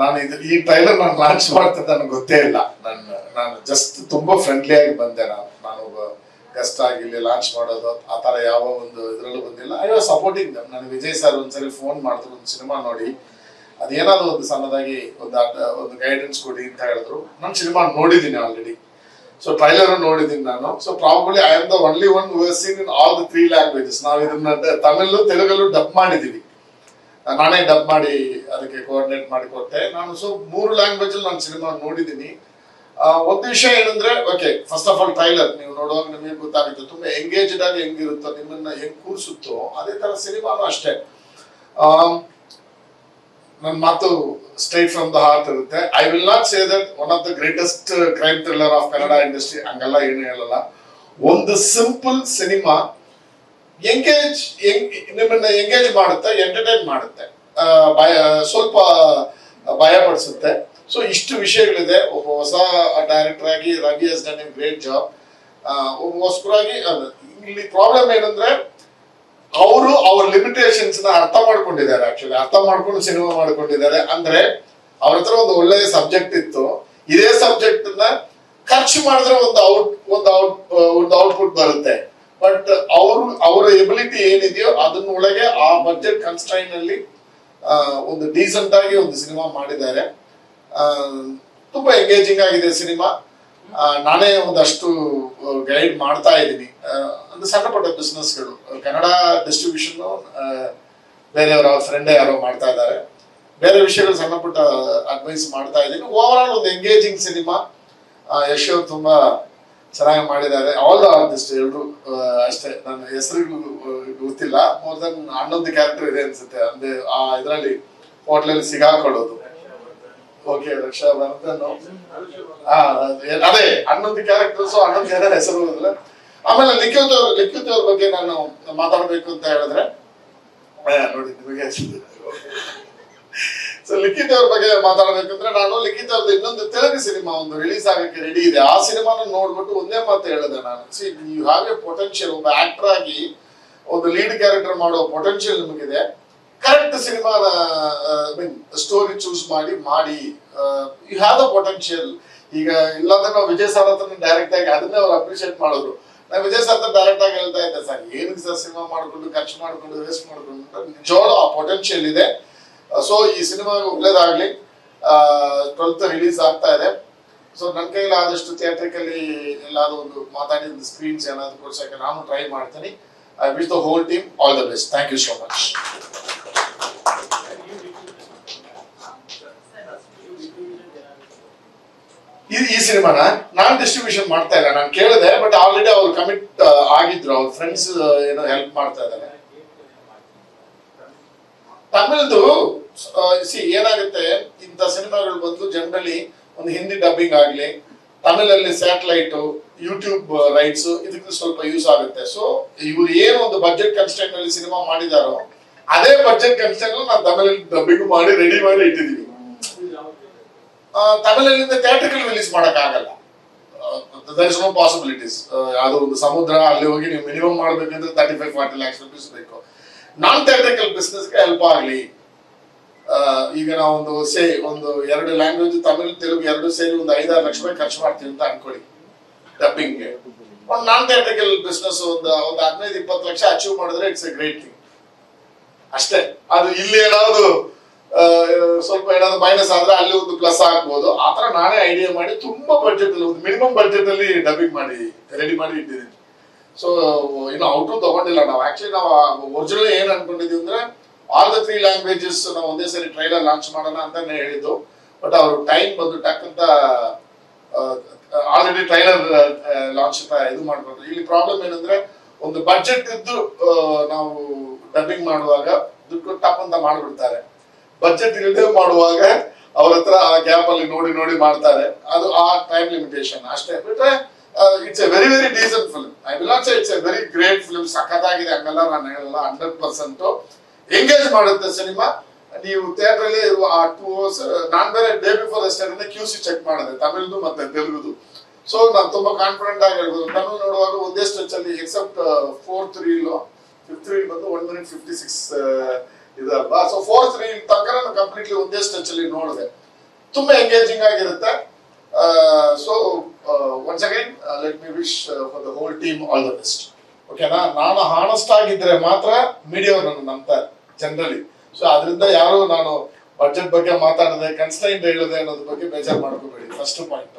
ನಾನು ಇದು, ಈ ಟ್ರೈಲರ್ ನಾನು ಲಾಂಚ್ ಮಾಡ್ತಿದ್ದ ನನಗೆ ಗೊತ್ತೇ ಇಲ್ಲ. ನಾನು ನಾನು ಜಸ್ಟ್ ತುಂಬಾ ಫ್ರೆಂಡ್ಲಿ ಆಗಿ ಬಂದೆ ನಾನು. ನಾನು ಗೆಸ್ಟ್ ಆಗಿ ಇಲ್ಲಿ ಲಾಂಚ್ ಮಾಡೋದು, ಆ ತರ ಯಾವ ಒಂದು ಇದರಲ್ಲೂ ಬಂದಿಲ್ಲ. ಐ ವಾಸ್ ಸಪೋರ್ಟಿಂಗ್ ದಮ್ ನಾನು ವಿಜಯ್ ಸರ್ ಒಂದ್ಸರಿ ಫೋನ್ ಮಾಡಿದ್ರು, ಒಂದು ಸಿನಿಮಾ ನೋಡಿ. ಅದೇನಾದ್ರು ಒಂದು ಸಣ್ಣದಾಗಿ ಒಂದು ಒಂದು ಗೈಡೆನ್ಸ್ ಕೊಡಿ ಅಂತ ಹೇಳಿದ್ರು. ನಾನು ಸಿನಿಮಾ ನೋಡಿದ್ದೀನಿ ಆಲ್ರೆಡಿ ಸೊ ಟ್ರೈಲರ್ ನೋಡಿದ್ದೀನಿ ನಾನು. So probably I am the only one seen in all the three languages ನಾವು ಇದನ್ನ ತಮಿಳು ತೆಲುಗಲ್ಲೂ ಡಬ್ ಮಾಡಿದೀವಿ ನಾನೇ ಡಬ್ ಮಾಡಿ ಅದಕ್ಕೆ ಕೋಆರ್ಡಿನೇಟ್ ಮಾಡಿ ಕೊಟ್ಟೆ. ನಾನು ಸೊ ಮೂರು ಲ್ಯಾಂಗ್ವೇಜ್ ಅಲ್ಲಿ ನಾನು ಸಿನಿಮಾ ನೋಡಿದ್ದೀನಿ. ಒಂದು ವಿಷಯ ಏನಂದ್ರೆ okay first of all trailer ನೀವು ನೋಡುವಾಗ ನಿಮಗೆ ಗೊತ್ತಾಗುತ್ತೆ, ತುಂಬಾ ಎಂಗೇಜ್ಡ್ ಆಗಿ ಹೆಂಗಿರುತ್ತೋ, ನಿಮ್ಮನ್ನ ಹೆಂಗ್ ಕೂರಿಸುತ್ತೋ, ಅದೇ ತರ ಸಿನಿಮಾನು ಅಷ್ಟೇ. ನನ್ನ ಮಾತು ಸ್ಟ್ರೈಟ್ ಫ್ರಮ್ ದ ಹಾರ್ಟ್ ಇರುತ್ತೆ. I will not say that one of the greatest crime thriller of Kannada industry ಹಂಗೆಲ್ಲ, ಏನು ಹೇಳಲ್ಲ. ಒಂದು ಸಿಂಪಲ್ ಸಿನಿಮಾ ಎಂಗೇಜ್ ನಿಮ್ಮನ್ನ ಎಂಗೇಜ್ ಮಾಡುತ್ತೆ ಎಂಟರ್ಟೈನ್ ಮಾಡುತ್ತೆ. ಭಯ, ಸ್ವಲ್ಪ ಭಯ ಪಡಿಸುತ್ತೆ. ಸೊ ಇಷ್ಟು ವಿಷಯಗಳಿದೆ. ಒಬ್ಬ ಹೊಸ ಡೈರೆಕ್ಟರ್ ಆಗಿ Ravi has done A great job ಒಬ್ಬ ಹೊಸಬರಾಗಿ ಇಲ್ಲಿ ಪ್ರಾಬ್ಲಮ್ ಏನಂದ್ರೆ, ಅವರು ಅವ್ರ ಲಿಮಿಟೇಷನ್ಸ್ನ ಅರ್ಥ ಮಾಡ್ಕೊಂಡಿದ್ದಾರೆ ಆಕ್ಚುಲಿ ಅರ್ಥ ಮಾಡ್ಕೊಂಡು ಸಿನಿಮಾ ಮಾಡ್ಕೊಂಡಿದ್ದಾರೆ. ಅಂದ್ರೆ, ಅವ್ರ ಹತ್ರ ಒಂದು ಒಳ್ಳೆಯ ಸಬ್ಜೆಕ್ಟ್ ಇತ್ತು. ಇದೇ ಸಬ್ಜೆಕ್ಟ್ ಖರ್ಚು ಮಾಡಿದ್ರೆ ಒಂದು ಔಟ್ ಒಂದು ಔಟ್ ಒಂದು ಔಟ್ಪುಟ್ ಬರುತ್ತೆ. ಬಟ್ ಅವರು ಅವರ ಎಬಿಲಿಟಿ ಏನಿದೆಯೋ ಅದನ್ನ ಒಳಗೆ ಆ ಬಜೆಟ್ ಕನ್ಸ್ಟೈನ್ ಅಲ್ಲಿ ಒಂದು ಡೀಸೆಂಟ್ ಆಗಿ ಒಂದು ಸಿನಿಮಾ ಮಾಡಿದ್ದಾರೆ. ತುಂಬಾ ಎಂಗೇಜಿಂಗ್ ಆಗಿದೆ ಸಿನಿಮಾ ನಾನೇ ಒಂದಷ್ಟು ಗೈಡ್ ಮಾಡ್ತಾ ಇದ್ದೀನಿ. ಅಂದ್ರೆ ಸಣ್ಣ ಪುಟ್ಟ ಬಿಸ್ನೆಸ್ಗಳು ಕನ್ನಡ ಡಿಸ್ಟ್ರಿಬ್ಯೂಷನ್ ಬೇರೆಯವರ ಫ್ರೆಂಡ್ ಯಾರೋ ಮಾಡ್ತಾ ಇದ್ದಾರೆ. ಬೇರೆ ವಿಷಯಗಳು ಸಣ್ಣ ಪುಟ್ಟ ಅಡ್ವೈಸ್ ಮಾಡ್ತಾ ಇದ್ದೀನಿ. ಓವರ್ ಆಲ್ ಒಂದು ಎಂಗೇಜಿಂಗ್ ಸಿನಿಮಾ ಯಶೋ ತುಂಬಾ ಚೆನ್ನಾಗಿ ಮಾಡಿದ್ದಾರೆ. ಆಲ್ ಆರ್ಟಿಸ್ಟ್ ಎಲ್ರು ಅಷ್ಟೇ. ನನ್ನ ಹೆಸರುಗಳು ಗೊತ್ತಿಲ್ಲ. ಮೋರ್ ದನ್ ಹನ್ನೊಂದು ಕ್ಯಾರೆಕ್ಟರ್ ಇದೆ ಅನ್ಸುತ್ತೆ. ಅಂದ್ರೆ ಆ ಇದರಲ್ಲಿ ಹೋಟ್ಲಲ್ಲಿ ಸಿಗಾಕೊಳ್ಳೋದು. ಓಕೆ ರಕ್ಷಾಬಂಧನ್. ಆ, ಅದೇ- ಅದೇ ಹನ್ನೊಂದು ಕ್ಯಾರೆಕ್ಟರ್ಸ್ ಹನ್ನೊಂದು ಜನ ಹೆಸರು ಇರೋದಿಲ್ಲ ಆಮೇಲೆ ಲಿಖಿತ್ ಅವ್ರ ಲಿಖಿತ್ ಅವ್ರ ಬಗ್ಗೆ ನಾನು ಮಾತಾಡಬೇಕು ಅಂತ ಹೇಳಿದ್ರೆ ನೋಡಿ ನಿಮಗೆ ಸೊ ಲಿಖಿತ್ ಅವ್ರ ಬಗ್ಗೆ ಮಾತಾಡಬೇಕಂದ್ರೆ ನಾನು ಲಿಖಿತ್ ಅವ್ರದ್ದು ಇನ್ನೊಂದು ತೆಲುಗು ಸಿನಿಮಾ ಒಂದು ರಿಲೀಸ್ ಆಗಕ್ಕೆ ರೆಡಿ ಇದೆ. ಆ ಸಿನಿಮಾನ ನೋಡ್ಬಿಟ್ಟು ಒಂದೇ ಮಾತು ಹೇಳಿದೆ ನಾನು. See you have a potential ಒಬ್ಬ ಆಕ್ಟರ್ ಆಗಿ ಒಂದು ಲೀಡ್ ಕ್ಯಾರೆಕ್ಟರ್ ಮಾಡೋ ಪೊಟೆನ್ಶಿಯಲ್ ನಿಮಗಿದೆ. ಕರೆಕ್ಟ್ ಸಿನಿಮಾನ ಮೀನ್ ಸ್ಟೋರಿ ಚೂಸ್ ಮಾಡಿ ಮಾಡಿ ಯು ಹ್ಯಾವ್ ದ ಪೊಟೆನ್ಶಿಯಲ್ ಈಗ ಇಲ್ಲಾಂದ್ರೆ ನಾವು ವಿಜಯ್ ಸರ್ ಹತ್ರ ಡೈರೆಕ್ಟ್ ಆಗಿ ಅದನ್ನೇ ಅವ್ರು ಅಪ್ರಿಶಿಯೇಟ್ ಮಾಡಿದ್ರು. ನಾನು ವಿಜಯ್ ಸರ್ ಹತ್ರ ಡೈರೆಕ್ಟ್ ಆಗಿ ಹೇಳ್ತಾ ಇದ್ದೆ, ಸರ್, ಏನಕ್ಕೆ ಸರ್ ಸಿನಿಮಾ ಮಾಡ್ಕೊಂಡು, ಖರ್ಚು ಮಾಡ್ಕೊಂಡು ವೇಸ್ಟ್ ಮಾಡ್ಕೊಂಡು? ನಿಜವಾಗ್ಲೂ ಆ ಪೊಟೆನ್ಶಿಯಲ್ ಇದೆ. ಸೊ ಈ ಸಿನಿಮಾ ಒಳ್ಳೇದಾಗ್ಲಿ. ಟ್ವೆಲ್ತ್ ರಿಲೀಸ್ ಆಗ್ತಾ ಇದೆ. ಸೊ ನನ್ನ ಕೈಯಲ್ಲಿ ಆದಷ್ಟು ಥಿಯೇಟ್ರಿಕಲ್ಲಿ ಎಲ್ಲಾದ್ರೂ ಒಂದು ಮಾತಾಡಿ, ಒಂದು ಸ್ಕ್ರೀನ್ಸ್ ಏನಾದ್ರು ಕೊಡ್ಸೋಕೆ ನಾನು ಟ್ರೈ ಮಾಡ್ತೀನಿ. I wish the whole team all the best thank you so much ಈ ಈ ಸಿನಿಮಾನ ನಾನು ಡಿಸ್ಟ್ರಿಬ್ಯೂಷನ್ ಮಾಡ್ತಾ ಇಲ್ಲ. ನಾನು ಕೇಳಿದೆ ಬಟ್ ಆಲ್ರೆಡಿ ಅವ್ರು ಕಮಿಟ್ ಆಗಿದ್ರು. ಅವ್ರ ಫ್ರೆಂಡ್ಸ್ ಏನೋ ಹೆಲ್ಪ್ ಮಾಡ್ತಾ ಇದ್ದಾರೆ. ತಮಿಳ್ದು ಸಿ ಏನಾಗುತ್ತೆ? ಇಂಥ ಸಿನಿಮಾಗಳು ಬಂದು ಜನರಲಿ ಒಂದು ಹಿಂದಿ ಡಬ್ಬಿಂಗ್ ಆಗಲಿ, ತಮಿಳಲ್ಲಿ ಸ್ಯಾಟಲೈಟು ಯೂಟ್ಯೂಬ್ ರೈಟ್ಸ್ ಇದಕ್ಕೆ ಸ್ವಲ್ಪ ಯೂಸ್ ಆಗುತ್ತೆ. ಸೊ ಇವ್ರು ಏನು ಒಂದು ಬಜೆಟ್ ಕನ್ಸ್ಟೆಂಟ್ ಅಲ್ಲಿ ಸಿನಿಮಾ ಮಾಡಿದಾರೋ, ಅದೇ ಬಜೆಟ್ ಕನ್ಸ್ಟೆಂಟ್ ನಾವು ತಮಿಳಲ್ಲಿ ಡಬ್ಬಿಂಗ್ ಮಾಡಿ ರೆಡಿ ಮಾಡಿ ಇಟ್ಟಿದೀವಿ ತಮಿಳಲ್ಲಿಂದ ಥಿಯೇಟ್ರಿಕಲ್ ರಿಲೀಸ್ ಆಗಲ್ಲ ದರ್ ಇಸ್ ನೋ ಪಾಸಿಬಿಲಿಟೀಸ್ ಯಾವುದೋ ಒಂದು ಸಮುದ್ರ, ಅಲ್ಲಿ ಹೋಗಿ ನೀವು ಮಿನಿಮಮ್ ಮಾಡಬೇಕಂದ್ರೆ thirty five forty lakhs rupees ಬೇಕು. ನಾನ್ ಥಿಯೇಟ್ರಿಕಲ್ ಬಿಸ್ನೆಸ್ಗೆ ಹೆಲ್ಪ್ ಆಗಲಿ. ಈಗ ನಾವು ಒಂದು ಸೇ, ಒಂದು ಎರಡು ಲ್ಯಾಂಗ್ವೇಜ್ ತಮಿಳ್, ತೆಲುಗು ಎರಡು ಸೇರಿ ಒಂದು ಐದಾರು ಲಕ್ಷ ರೂಪಾಯಿ ಖರ್ಚು ಮಾಡ್ತೀವಿ ಅಂತ ಅನ್ಕೊಳ್ಳಿ. ಡಬ್ಬಿಂಗ್ಗೆ ಒಂದು ನಾನ್ ಥಿಯೇಟ್ರಿಕಲ್ ಬಿಸ್ನೆಸ್ ಒಂದು ಒಂದು ಹದಿನೈದು, ಇಪ್ಪತ್ತು ಲಕ್ಷ ಅಚೀವ್ ಮಾಡಿದ್ರೆ ಇಟ್ಸ್ ಎ ಗ್ರೇಟ್ ಥಿಂಗ್ ಅಷ್ಟೇ. ಅದು ಇಲ್ಲಿ ಏನಾದ್ರು ಸ್ವಲ್ಪ ಏನಾದ್ರು ಮೈನಸ್ ಆದ್ರೆ ಅಲ್ಲಿ ಒಂದು ಪ್ಲಸ್ ಆಗ್ಬೋದು. ಆತರ ನಾನೇ ಐಡಿಯಾ ಮಾಡಿ ತುಂಬಾ ಬಜೆಟ್ ಅಲ್ಲಿ, ಒಂದು ಮಿನಿಮಮ್ ಬಜೆಟ್ ಅಲ್ಲಿ ಡಬ್ಬಿಂಗ್ ಮಾಡಿ ರೆಡಿ ಮಾಡಿ ಇಟ್ಟಿದ್ದೀನಿ. ಸೊ ಇನ್ನು ಔಟ್ ತಗೊಂಡಿಲ್ಲ ನಾವು. ಆಕ್ಚುಲಿ ನಾವು ಒರಿಜಿನಲ್ ಏನ್ ಅನ್ಕೊಂಡಿದ್ವಿ ಅಂದ್ರೆ ಆಲ್ ದ ತ್ರೀ ಲ್ಯಾಂಗ್ವೇಜಸ್ ನಾವು ಒಂದೇ ಸರಿ ಟ್ರೈಲರ್ ಲಾಂಚ್ ಮಾಡೋಣ ಅಂತ ಹೇಳಿದ್ದು. ಬಟ್ ಅವ್ರ ಟೈಮ್ ಬಂದು ಟಕ್ ಅಂತ ಆಲ್ರೆಡಿ ಟ್ರೈಲರ್ ಲಾಂಚ್ ಇದು ಮಾಡ್ಬೋದು ಇಲ್ಲಿ ಪ್ರಾಬ್ಲಮ್ ಏನಂದ್ರೆ, ಒಂದು ಬಜೆಟ್ ಇದ್ದು ನಾವು ಡಬ್ಬಿಂಗ್ ಮಾಡುವಾಗ ದುಡ್ಡು ಟಪ್ ಅಂತ ಮಾಡ್ಬಿಡ್ತಾರೆ. ಬಜೆಟ್ ಇಲ್ಲದೆ ಮಾಡುವಾಗ ಅವ್ರ ಹತ್ರ ಆ ಗ್ಯಾಪ್ ಅಲ್ಲಿ ನೋಡಿ ನೋಡಿ ಮಾಡ್ತಾರೆ. ಅದು ಆ ಟೈಮ್ ಲಿಮಿಟೇಷನ್ ಅಷ್ಟೇ. ಬಿಟ್ರೆ it's a very very decent film I will not say it's a very great film ಸಖತ್ತಾಗಿದೆ ಹಂಗಲ್ಲ ನಾನು ಹೇಳಲ್ಲ ಹಂಡ್ರೆಡ್ ಪರ್ಸೆಂಟ್ ಎಂಗೇಜ್ ಮಾಡುತ್ತೆ ಸಿನಿಮಾ ನೀವು ಥಿಯೇಟರ್ ಅಲ್ಲಿ ಆ ಟೂ ಅವರ್ಸ್ ನಾನ್ ಬೇರೆ ಡೇ ಬಿಫೋರ್ ಅಷ್ಟೇ ಕ್ಯೂ ಸಿ ಚೆಕ್ ಮಾಡಿದೆ, ತಮಿಳ್ದು ಮತ್ತೆ ತೆಲುಗುದು. ಸೊ ನಾನು ತುಂಬಾ ಕಾನ್ಫಿಡೆಂಟ್ ಆಗಿ ಹೇಳ್ಬೋದು. ತಮಿಳು ನೋಡುವಾಗ ಒಂದೇ ಸ್ಟ್ರೆಚ್ ಅಲ್ಲಿ except fourth reel fifth three ಬಂದು ಒನ್ ಮಿನಿಟ್ ಫಿಫ್ಟಿ ಸಿಕ್ಸ್ ಇದಲ್ವಾ? ಸೊ ಫೋರ್ ರೀಲ್ ತನಕ ನಾನು ಕಂಪ್ಲೀಟ್ಲಿ ಒಂದೇ ಸ್ಟ್ರೆಚ್ ಅಲ್ಲಿ ನೋಡಿದೆ. ತುಂಬಾ ಎಂಗೇಜಿಂಗ್ ಆಗಿರುತ್ತೆ. So once again let me wish for the whole team all the best ಓಕೆನಾ ನಾನು ಹಾನೆಸ್ಟ್ ಆಗಿದ್ರೆ ಮಾತ್ರ ಮೀಡಿಯಾ ನನ್ನ ನಂಬ್ತಾರೆ ಜನರಲಿ ಸೊ ಅದರಿಂದ ಯಾರು ನಾನು ಬಜೆಟ್ ಬಗ್ಗೆ ಮಾತಾಡದೆ ಕನ್ಸ್ಟೈನ್ ಹೇಳಿದೆ ಅನ್ನೋದ್ರ ಬಗ್ಗೆ ಬೇಜಾರು ಮಾಡ್ಕೋಬೇಡಿ. ಫಸ್ಟ್ ಪಾಯಿಂಟ್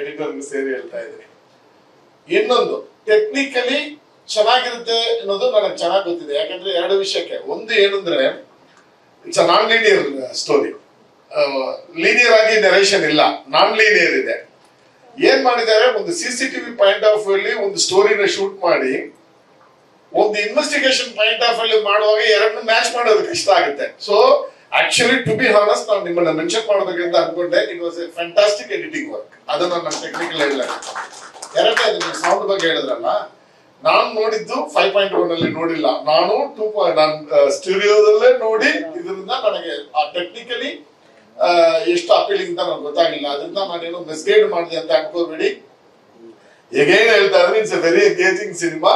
ಎಡಿಟರ್ಗೆ ಸೇರಿ ಹೇಳ್ತಾ ಇದ್ದೀನಿ. ಇನ್ನೊಂದು ಟೆಕ್ನಿಕಲಿ ಚೆನ್ನಾಗಿರುತ್ತೆ ಅನ್ನೋದು ನನಗೆ ಚೆನ್ನಾಗಿ ಗೊತ್ತಿದೆ. ಯಾಕಂದ್ರೆ ಎರಡು ವಿಷಯಕ್ಕೆ. ಒಂದು ಏನಂದ್ರೆ it's a non linear story linear ಆಗಿ ನೆರೇಷನ್ ಇಲ್ಲ. ನಾನ್ ಲೀನಿಯರ್ ಇದೆ. ಏನ್ ಮಾಡಿದ್ದಾರೆ? ಒಂದು C C TV point of ಅಲ್ಲಿ ಒಂದು ಸ್ಟೋರಿನ ಶೂಟ್ ಮಾಡಿ, ಒಂದು ಇನ್ವೆಸ್ಟಿಗೇಷನ್ ಪಾಯಿಂಟ್ ಆಫ್ ಅಲ್ಲಿ ಮಾಡುವಾಗ ಎರಡನ್ನ ಮ್ಯಾಚ್ ಮಾಡೋದು ಕಷ್ಟ ಆಗುತ್ತೆ. So actually to be honest ನಾನು ನಿಮ್ಮನ್ನ ಮೆನ್ಷನ್ ಮಾಡ್ಬೇಕಂತ ಅನ್ಕೊಂಡೆ it was a fantastic editing work ಅದನ್ನ ನನ್ನ ಟೆಕ್ನಿಕಲ್ ಹೇಳಲ್ಲ. ಎರಡನೇ ನೀವು ಸೌಂಡ್ ಬಗ್ಗೆ ಹೇಳಿದ್ರಲ್ಲ, ನಾನು ನೋಡಿದ್ದು ಫೈವ್ ಪಾಯಿಂಟ್ ಒನ್ ಅಲ್ಲಿ ನೋಡಿಲ್ಲ. ನಾನು ಟೂ ಪಾಯಿಂಟ್ ನಾನು ಸ್ಟುಡಿಯೋದಲ್ಲೇ ನೋಡಿ, ಇದರಿಂದ ನನಗೆ ಆ ಟೆಕ್ನಿಕಲಿ ಎಷ್ಟು ಅಪೀಲಿಂಗ್ ಅಂತ ನನಗೆ ಗೊತ್ತಾಗಿಲ್ಲ ಅದರಿಂದ ನಾನೇನು ಮಿಸ್ಗೈಡ್ ಮಾಡಿದೆ ಅಂತ ಅನ್ಕೋಬೇಡಿ. ಹೇಗೇನು ಹೇಳ್ತಾ ಇದ್ರೆ it's a very engaging cinema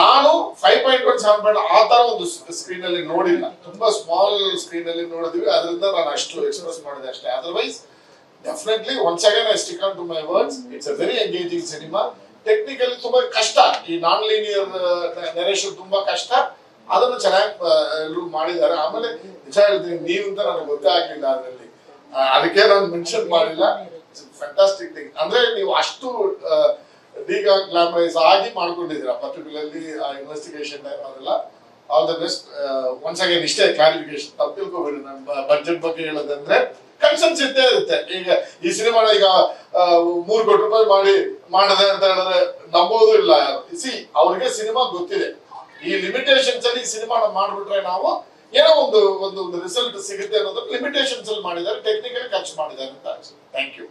ನಾನು five point one seven point ಆ ತರ ಒಂದು ಸ್ಕ್ರೀನ್ ಅಲ್ಲಿ ನೋಡಿಲ್ಲ. ತುಂಬಾ ಸ್ಮಾಲ್ ಸ್ಕ್ರೀನ್ ಅಲ್ಲಿ ನೋಡಿದ್ವಿ. ಅದರಿಂದ ನಾನು ಅಷ್ಟು ಎಕ್ಸ್ಪ್ರೆಸ್ ಮಾಡಿದೆ ಅಷ್ಟೇ. Otherwise definitely once again I stick on to my words it's a very engaging cinema technically ತುಂಬಾ ಕಷ್ಟ. ಈ ನಾನ್ ಲೀನಿಯರ್ ನೆರೇಷನ್ ತುಂಬಾ ಕಷ್ಟ. ಅದನ್ನು ಚೆನ್ನಾಗಿ ಎಲ್ಲರೂ ಮಾಡಿದ್ದಾರೆ. ಆಮೇಲೆ, ನಿಜ ಹೇಳ್ತೀನಿ, ನೀವು ಅಂತ ನನಗೆ ಗೊತ್ತೇ ಆಗಲಿಲ್ಲ ಅದರಲ್ಲಿ. ಅದಕ್ಕೆ ನಾನು ಮೆನ್ಷನ್ ಮಾಡಿಲ್ಲ. ಫ್ಯಾಂಟಾಸ್ಟಿಕ್ ಥಿಂಗ್ ಅಂದ್ರೆ ನೀವು ಅಷ್ಟು ಈಗ ಗ್ಲಾಮರೈಸ್ ಆಗಿ ಮಾಡ್ಕೊಂಡಿದ್ದೀರಾ ಪರ್ಟಿಕ್ಯುಲರ್ಲಿ ಆ ಇನ್ವೆಸ್ಟಿಗೇಷನ್ ಟೈಮ್ ಅದೆಲ್ಲ all the best once again ಇಷ್ಟೇ ಕ್ಲಾರಿಫಿಕೇಶನ್ ತಿಳ್ಕೊಬೇಡಿ. ನಮ್ಮ ಬಜೆಟ್ ಬಗ್ಗೆ ಹೇಳೋದಂದ್ರೆ ಕನ್ಸನ್ಸ್ ಇದ್ದೇ ಇರುತ್ತೆ. ಈಗ ಈ ಸಿನಿಮಾ ಈಗ ಮೂರ್ ಕೋಟಿ ರೂಪಾಯಿ ಮಾಡಿ, ಮಾಡದೆ ಅಂತ ಹೇಳಿದ್ರೆ ನಂಬೋದು ಇಲ್ಲ ಸಿ ಅವ್ರಿಗೆ ಸಿನಿಮಾ ಗೊತ್ತಿದೆ. ಈ ಲಿಮಿಟೇಷನ್ಸ್ ಅಲ್ಲಿ ಸಿನಿಮಾನ ಮಾಡ್ಬಿಟ್ರೆ ನಾವು ಏನೋ ಒಂದು ಒಂದು ರಿಸಲ್ಟ್ ಸಿಗುತ್ತೆ ಅನ್ನೋದು ಲಿಮಿಟೇಷನ್ಸ್ ಅಲ್ಲಿ ಮಾಡಿದ್ದಾರೆ ಟೆಕ್ನಿಕಲಿ ಖರ್ಚು ಮಾಡಿದ್ದಾರೆ ಅಂತ ಥ್ಯಾಂಕ್ ಯು